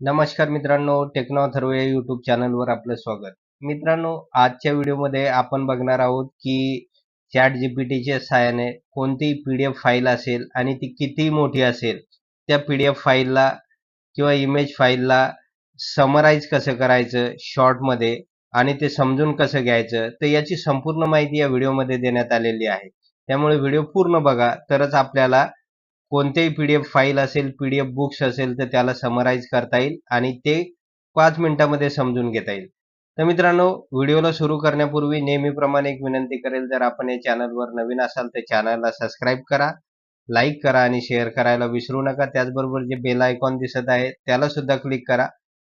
नमस्कार मित्रांनो techno थर्व YouTube YouTube चॅनलवर आपलं स्वागत. मित्रांनो आजच्या व्हिडिओमध्ये आपण बघणार आहोत की चॅट जीपीटीच्या सहाय्याने कोणतीही पी डी एफ फाईल असेल आणि ती किती मोठी असेल त्या पी डी एफ फाईलला किंवा इमेज फाईलला समराईज कसं करायचं शॉर्टमध्ये आणि ते समजून कसं घ्यायचं तर याची संपूर्ण माहिती या व्हिडिओमध्ये देण्यात आलेली आहे. त्यामुळे व्हिडिओ पूर्ण बघा तरच आपल्याला कोणतेही पी डी एफ फाईल असेल पी डी एफ बुक्स असेल तर त्याला समराईज करता येईल आणि ते पाच मिनिटामध्ये समजून घेता येईल. तर मित्रांनो व्हिडिओला सुरू करण्यापूर्वी नेहमीप्रमाणे एक विनंती करेल जर आपण या चॅनलवर नवीन असाल तर चॅनलला सबस्क्राईब करा लाईक करा आणि शेअर करायला विसरू नका. त्याचबरोबर जे बेल आयकॉन दिसत आहे त्याला सुद्धा क्लिक करा.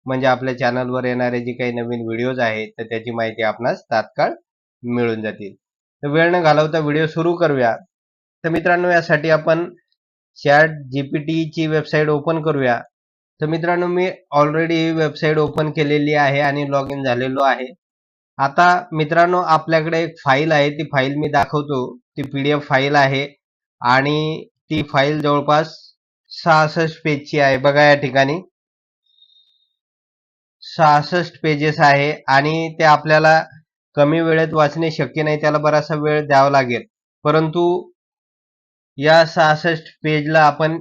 म्हणजे आपल्या चॅनलवर येणारे जे काही नवीन व्हिडिओज आहेत तर त्याची माहिती आपणास तात्काळ मिळून जातील. तर वेळ न घालवता व्हिडिओ सुरू करूया. तर मित्रांनो यासाठी आपण चॅट जीपीटीची वेबसाईट ओपन करूया. तर मित्रांनो मी ऑलरेडी ही वेबसाईट ओपन केलेली आहे आणि लॉग इन झालेलो आहे. आता मित्रांनो आपल्याकडे एक फाईल आहे. ती फाईल मी दाखवतो. ती पी डी एफ फाईल आहे. आणि ती फाईल जवळपास सहासष्ट पेजची आहे. बघा या ठिकाणी. सहासष्ट पेजेस आहे. आणि ते आपल्याला कमी वेळेत वाचणे शक्य नाही. त्याला बराचसा वेळ द्यावा लागेल. परंतु या सहासष्ट पेजला आपण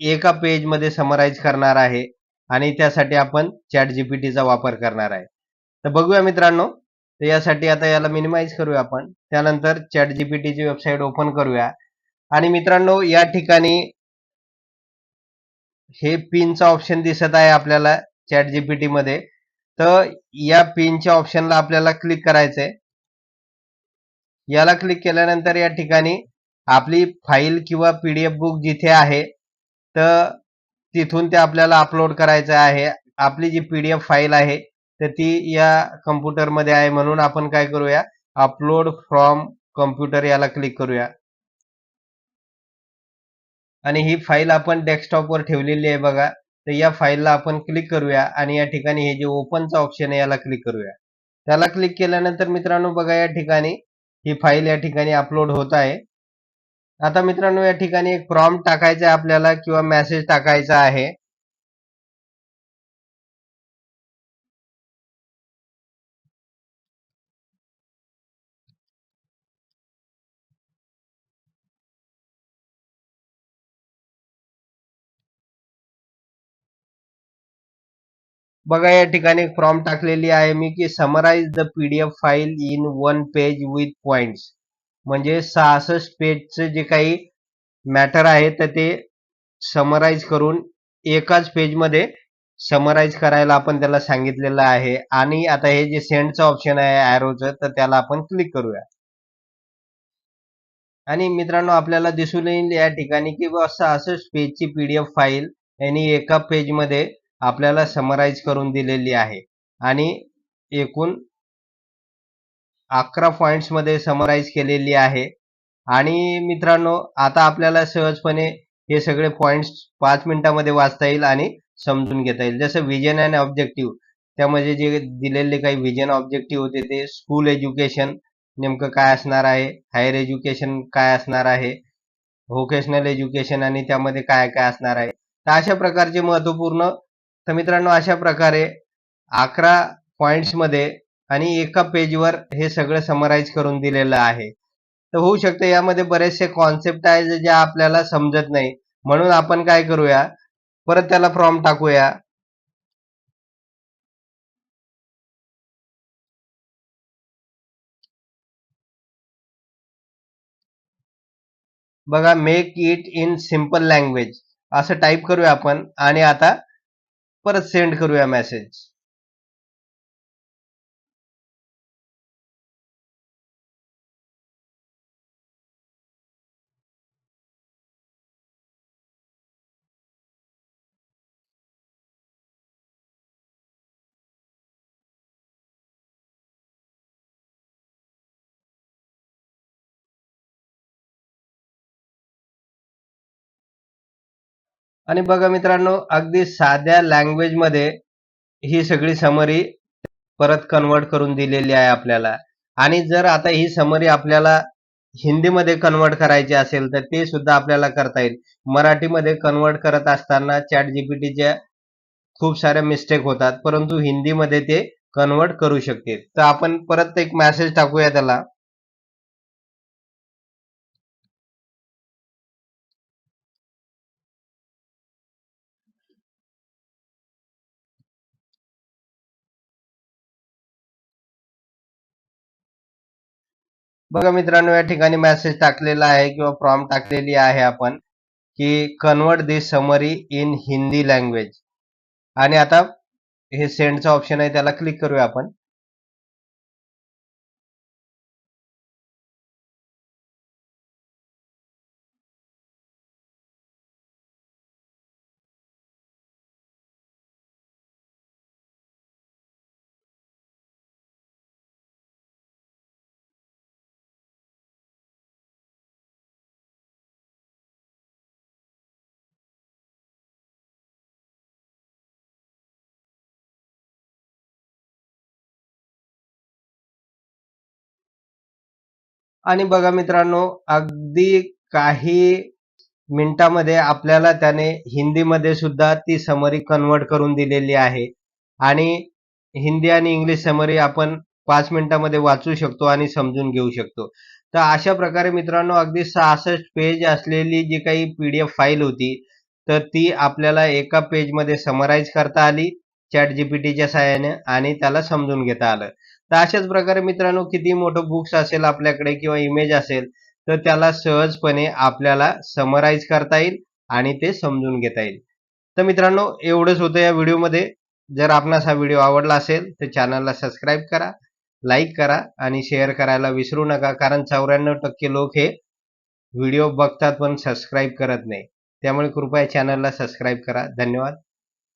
एका पेजमध्ये समराईज करणार आहे आणि त्यासाठी आपण चॅट जीपीटीचा वापर करणार आहे. तर बघूया मित्रांनो तर यासाठी आता याला मिनिमाइज करूया आपण. त्यानंतर चॅट जीपीटीची वेबसाईट ओपन करूया. आणि मित्रांनो या ठिकाणी हे पिनचा ऑप्शन दिसत आहे आपल्याला चॅट जीपीटी मध्ये. तर या पिनच्या ऑप्शनला आपल्याला क्लिक करायचंय. याला क्लिक केल्यानंतर या ठिकाणी आपली फाईल किंवा पीडीएफ बुक जिथे आहे तर तिथून ते आपल्याला अपलोड करायचं आहे. आपली जी पीडीएफ फाईल आहे तर ती या कम्प्युटरमध्ये आहे म्हणून आपण काय करूया? अपलोड फ्रॉम कम्प्युटर याला क्लिक करूया. आणि ही फाईल आपण डेस्कटॉपवर ठेवलेली आहे बघा. तर या फाईलला आपण क्लिक करूया आणि या ठिकाणी हे जे ओपनचा ऑप्शन आहे याला क्लिक करूया. त्याला क्लिक केल्यानंतर मित्रांनो बघा या ठिकाणी ही फाईल या ठिकाणी अपलोड होत आहे. आता मित्रांनो या ठिकाणी एक प्रॉम्प्ट टाकायचा आहे आपल्याला किंवा मेसेज टाकायचा आहे. बघा या ठिकाणी एक फॉर्म टाकलेली आहे मी की summarize the PDF file in one page with points म्हणजे सहासष्ट पेजचं जे काही मॅटर आहे तर ते समराईज करून एकाच पेजमध्ये समराईज करायला आपण त्याला सांगितलेलं आहे. आणि आता हे जे सेंडचं ऑप्शन आहे ॲरोचं तर त्याला आपण क्लिक करूया. आणि मित्रांनो आपल्याला दिसून येईल या ठिकाणी की सहासष्ट पेजची पीडीएफ फाईल यांनी एका पेजमध्ये आपल्याला समराईज करून दिलेली आहे. आणि एकूण अकरा पॉईंट्समध्ये समराईज केलेली आहे. आणि मित्रांनो आता आपल्याला सहजपणे हे सगळे पॉईंट्स पाच मिनिटामध्ये वाचता येईल आणि समजून घेता येईल. जसं व्हिजन अँड ऑब्जेक्टिव्ह त्यामध्ये जे दिलेले काही व्हिजन ऑब्जेक्टिव्ह होते ते स्कूल एज्युकेशन नेमकं काय असणार आहे हायर एज्युकेशन काय असणार आहे व्होकेशनल एज्युकेशन आणि त्यामध्ये काय काय असणार आहे. तर अशा प्रकारचे महत्त्वपूर्ण तर मित्रांनो अशा प्रकारे अकरा पॉईंट्समध्ये आणि एका पेजवर हे सगळं समराईज करून दिलेलं आहे. तर होऊ शकतं यामध्ये बरेचसे कॉन्सेप्ट आहे जे आपल्याला समजत नाही. म्हणून आपण काय करूया? परत त्याला फॉर्म टाकूया. बघा make it in simple language असं टाईप करूया आपण आणि आता परत सेंड करूया मेसेज आणि बघा मित्रांनो अगदी साध्या लँग्वेजमध्ये ही सगळी समरी परत कन्वर्ट करून दिलेली आहे आपल्याला. आणि जर आता ही समरी आपल्याला हिंदीमध्ये कन्वर्ट करायची असेल तर ते सुद्धा आपल्याला करता येईल. मराठीमध्ये कन्वर्ट करत असताना चॅट जीपीटीच्या खूप साऱ्या मिस्टेक होतात परंतु हिंदीमध्ये ते कन्वर्ट करू शकते. तर आपण परत एक मेसेज टाकूया त्याला. बघा मित्रांनो या ठिकाणी मेसेज टाकलेला आहे किंवा फॉर्म टाकलेली आहे आपण की convert this summary in Hindi language आणि आता हे सेंडचं ऑप्शन आहे त्याला क्लिक करूया आपण. आणि बघा मित्रांनो अगदी काही मिनिटामध्ये आपल्याला त्याने हिंदीमध्ये सुद्धा ती समरी कन्वर्ट करून दिलेली आहे. आणि हिंदी आणि इंग्लिश समरी आपण पाच मिनिटामध्ये वाचू शकतो आणि समजून घेऊ शकतो. तर अशा प्रकारे मित्रांनो अगदी सहासष्ट पेज असलेली जी काही पी डी एफ फाईल होती तर ती आपल्याला एका पेजमध्ये समराईज करता आली. चॅट जीपीटीच्या सहाय्याने आणि त्याला समजून घेता आलं. तर अशाच प्रकारे मित्रांनो किती मोठं बुक्स असेल आपल्याकडे किंवा इमेज असेल तर त्याला सहजपणे आपल्याला समराईज करता येईल आणि ते समजून घेता येईल. तर मित्रांनो एवढंच होतं या व्हिडिओमध्ये. जर आपणास हा व्हिडिओ आवडला असेल तर चॅनलला सबस्क्राईब करा लाईक करा आणि शेअर करायला विसरू नका कारण चौऱ्याण्णव टक्के लोक हे व्हिडिओ बघतात पण सबस्क्राईब करत नाही. त्यामुळे कृपया चॅनलला सबस्क्राईब करा. धन्यवाद.